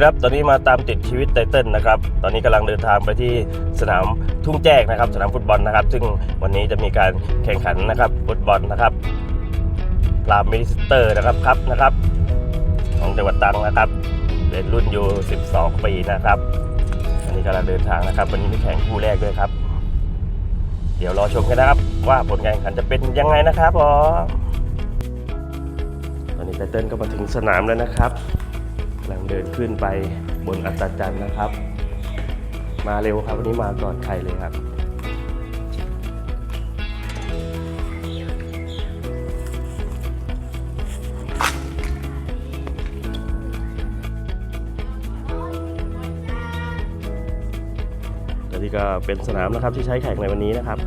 ครับ ตอนนี้มาตามติดชีวิตไตเติ้ลนะครับ ตอนนี้กำลังเดินทางไปที่สนามทุ่งแจ้งนะครับ สนามฟุตบอลนะครับ ซึ่งวันนี้จะมีการแข่งขันนะครับฟุตบอลนะครับรามมินิสเตอร์นะครับครับนะครับ ของจังหวัดตรังนะครับ เป็นรุ่นยู12 ปีนะครับวันนี้กำลังเดินทางนะครับ วันนี้มีแข่งคู่แรกด้วยครับ เดี๋ยวรอชมกันนะครับ ว่าผลการแข่งขันจะเป็นยังไงนะครับผมตอนนี้ไตเติ้ลก็มาถึงสนามแล้วนะครับ กำลังเดินขึ้นไปบนอัศจรรย์นะครับ มาเร็วครับวันนี้มาก่อนใครเลยครับและนี่ก็เป็นสนามนะครับที่ใช้แข่งในวันนี้นะครับ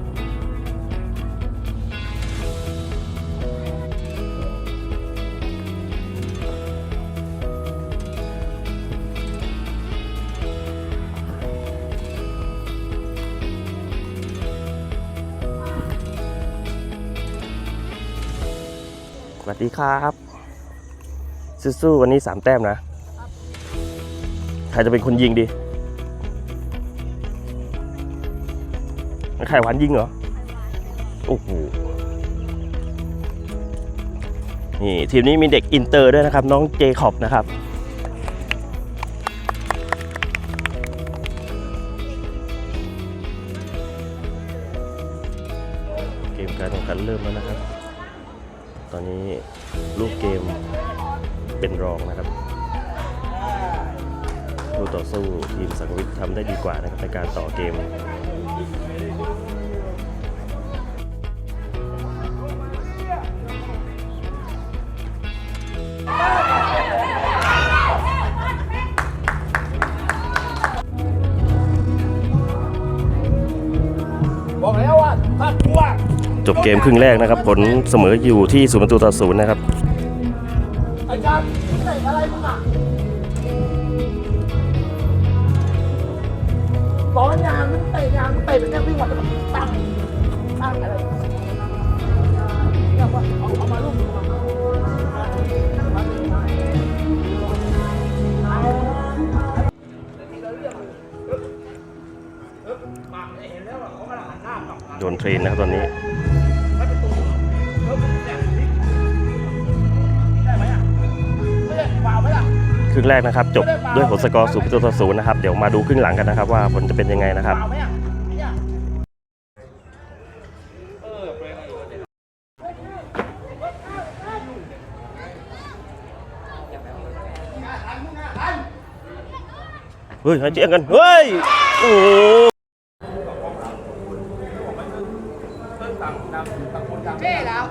วัสดีครับสู้ๆวันนี้สามแต้มนะ ใครจะเป็นคนยิงดีไข่หวานยิงเหรอ โอ้โห นี่ ทีมนี้มีเด็กอินเตอร์ด้วยนะครับ น้องเจคอบนะครับ เกมการแข่งขันเริ่มแล้วนะครับ ตอนนี้ลูกเกมเป็นรองนะครับผู้ต่อสู้ทีมสังวิทย์ทำได้ดีกว่านะครับในการต่อเกม จบเกมครึ่งแรกนะครับ ผลเสมออยู่ที่ศูนย์ประตูต่อศูนย์นะครับอาจารย์เตะอะไรมึงอะสอนยางมึงเตะยางมึงเตะเป็นแค่วิ่งมาตั้งตั้งอะไรเนี่ยว่าเอาเอามาลูกโดนเทรนนะครับตอนนี้ ครึ่งแรกนะครับ จบด้วยผลสกอร์ศูนย์ประตูต่อศูนย์นะครับ เดี๋ยวมาดูครึ่งหลังกันนะครับ ว่าผลจะเป็นยังไงนะครับเฮ้ยเจียงกัน เฮ้ย โอ้โหเท่แล้ว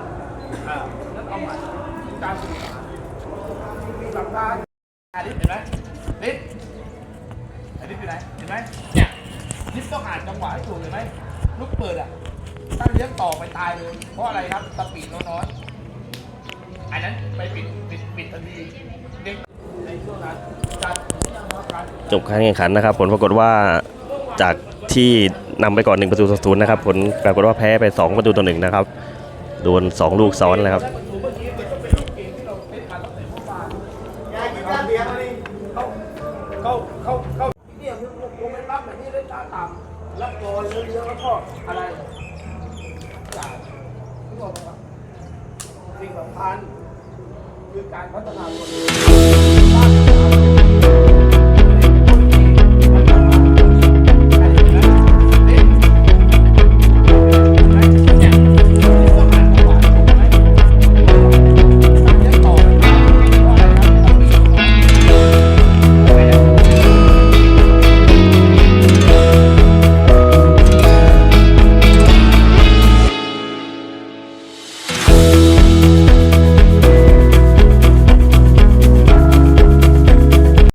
อสารหลักการอาลิสเห็นไหมลิสอาลิสอยู่ไหนเห็นไหมเนี่ยลิสต้องอ่านจังหวะให้ถูกเห็นไหมลูกเปิดอะถ้าเลี้ยงต่อไปตายเลยเพราะอะไรครับสปีดน้อยๆอันนั้นไปปิดปิดปิดทันทีเด็กในช่วงนั้นการการจบการแข่งขันนะครับ ผลปรากฏว่าจากที่นำไปก่อน 1 ประตูต่อศูนย์นะครับ ผลปรากฏว่าแพ้ไป 2 ประตูต่อหนึ่งนะครับ โดน 2 ลูกซ้อนเลยครับำรับรอยเยอะๆแล้วก็อะไรจ่ายนึกออกครับสิ่งสำคัญคือการพัฒนาตัวเอง